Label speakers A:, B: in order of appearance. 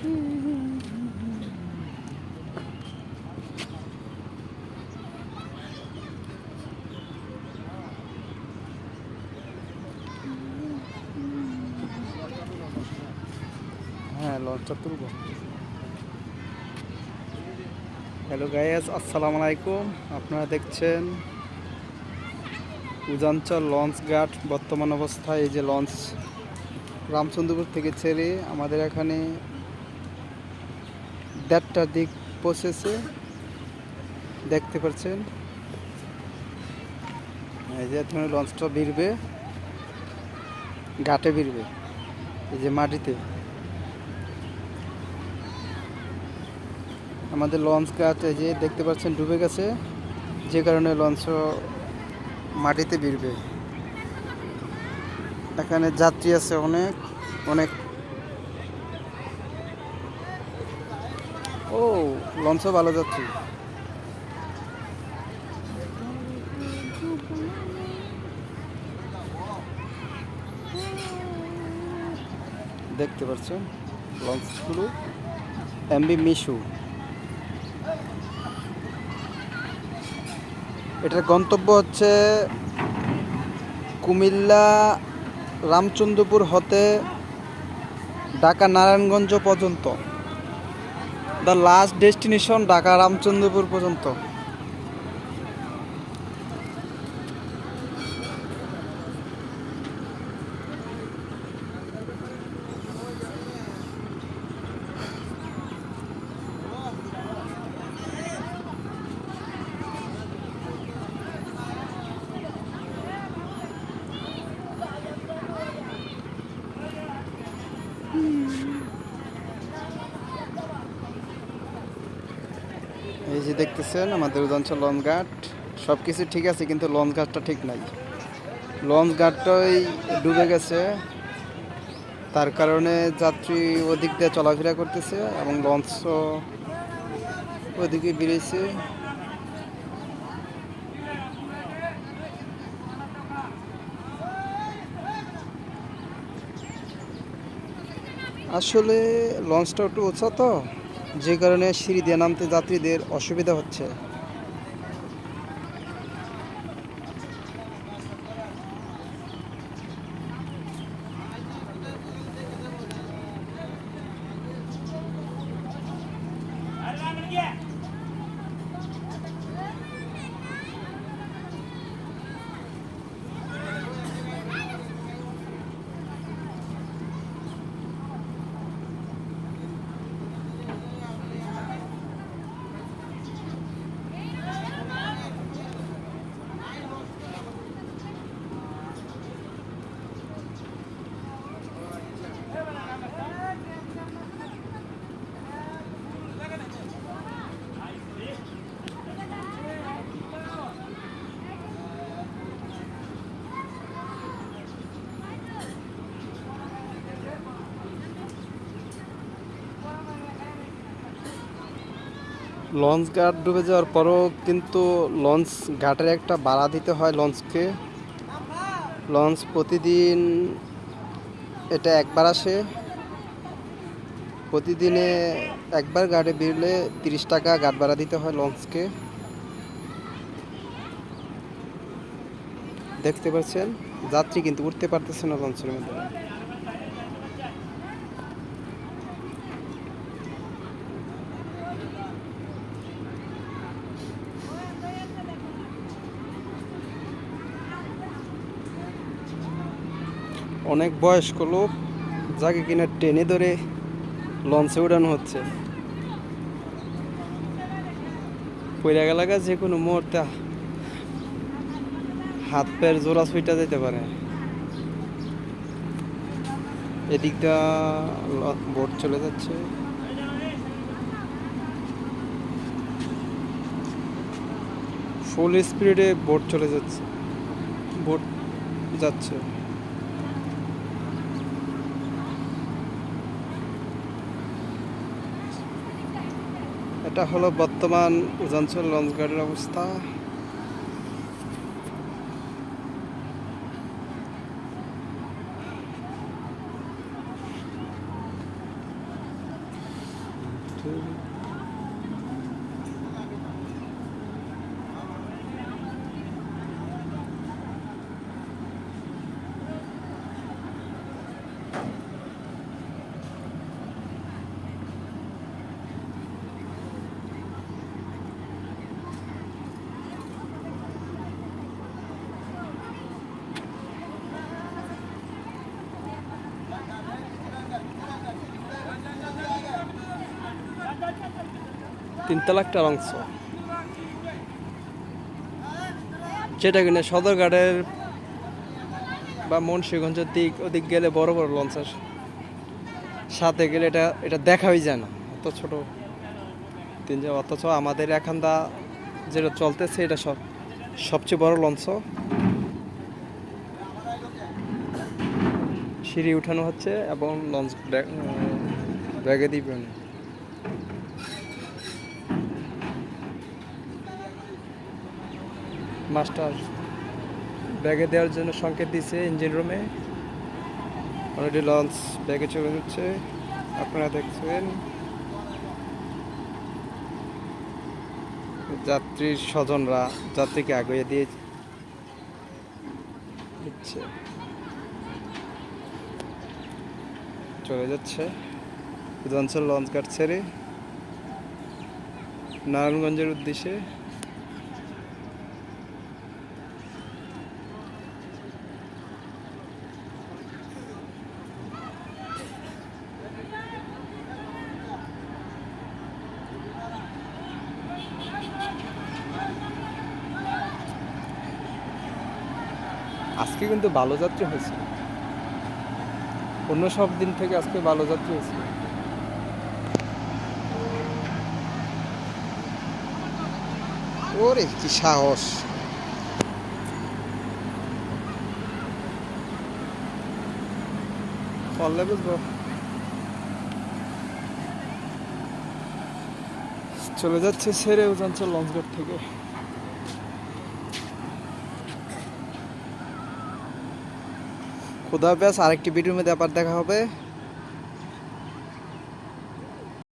A: হ্যাঁ লঞ্চটা তুলবো। হ্যালো গাইস আসসালামু আলাইকুম। আপনারা দেখছেন উজাঞ্চল লঞ্চ ঘাট, বর্তমান অবস্থায় এই যে লঞ্চ রামচন্দ্রপুর থেকে ছেড়ে আমাদের এখানে দেড়টার দিক পৌঁছেছে। দেখতে পাচ্ছেন। এই যে এখানে লঞ্চটা ভিড়বে। ঘাটে ভিড়বে। এই যে মাটিতে। আমাদের লঞ্চ ঘাট এই যে দেখতে পাচ্ছেন ডুবে গেছে। যে কারণে লঞ্চ মাটিতে ভিড়বে। এখানে যাত্রী আছে অনেক। অনেক ও, লঞ্চও ভালো যাত্রী দেখতে পাচ্ছেন লঞ্চগুলো এমবি মিশু। এটার গন্তব্য হচ্ছে কুমিল্লা রামচন্দ্রপুর হতে ঢাকা নারায়ণগঞ্জ পর্যন্ত। The last destination Dhaka Ramchandrapur পর্যন্ত। দেখতেছেন আমাদের লঞ্চ ঘাট। সব কিছু ঠিক আছে, কিন্তু লঞ্চ ঘাটটা ঠিক নাই। লঞ্চ ঘাটটাই ডুবে গেছে। তার কারণে যাত্রী ওদিক দিয়ে চলাফেরা করতেছে এবং লঞ্চও ওদিকে বেরিয়েছে আসলে লঞ্চটা একটু উঁচা তো? যে কারণে সিঁড়ি দিয়ে নামতে যাত্রীদের অসুবিধা হচ্ছে। লঞ্চ ঘাট ডুবে যাওয়ার পরও কিন্তু লঞ্চ ঘাটের একটা বাড়া দিতে হয় লঞ্চকে। লঞ্চ প্রতিদিন এটা একবার আসে। প্রতিদিনে একবার ঘাটে বেরলে তিরিশ টাকা ঘাট ভাড়া দিতে হয় লঞ্চকে। দেখতে পাচ্ছেন? যাত্রী কিন্তু উঠতে পারতেছে না লঞ্চের মধ্যে। অনেক বয়স্ক লোক যাকে কিনা টেনে ধরে লঞ্চে উড়ানো হচ্ছে। পইরা গেলাগা যে কোনো মুহূর্তে হাত পায়ের জোড়া ছুইটা যেতে পারে। এদিকটা বোট চলে যাচ্ছে। ফুল স্পিডে বোট চলে যাচ্ছে, বোট যাচ্ছে। এটা হলো বর্তমান উজাঞ্চল গার্ডের অবস্থা। তিনতলা একটা অংশ। যেটা কিনা সদরঘাটের বা মুন্সিগঞ্জের দিক, ওদিক গেলে বড় বড় লঞ্চ আসে সাথে গেলে এটা এটা দেখাই যায় না, অত ছোট তিনজন, অথচ আমাদের এখানটা যেটা চলতেছে, এটা সব, সবচেয়ে বড় লঞ্চ। সিঁড়ি উঠানো হচ্ছে এবং লঞ্চ ব্যাগে দিবেন মাস্টার ব্যাগে দেওয়ার জন্য সংকেত দিছে ইঞ্জিন রুমে অলরেডি লঞ্চ ব্যাগে চলে যাচ্ছে। আপনারা দেখছেন যাত্রীর স্বজনরা যাত্রীকে আগুয়ে দিয়ে দিচ্ছে। চলে যাচ্ছে। লঞ্চ ঘাট ছেড়ে। নারায়ণগঞ্জের উদ্দেশ্যে আজকে কিন্তু ভালো যাত্রী হয়েছে অন্য সব দিন থেকে আজকে ভালো যাত্রী হয়েছে
B: ওরে কি সাহস।
A: বুঝব চলে যাচ্ছে সেরে উজাঞ্চল লঞ্চঘাট থেকে।
B: খুদা হাফেজ আরেকটি ভিডিওর মধ্যে আবার দেখা হবে।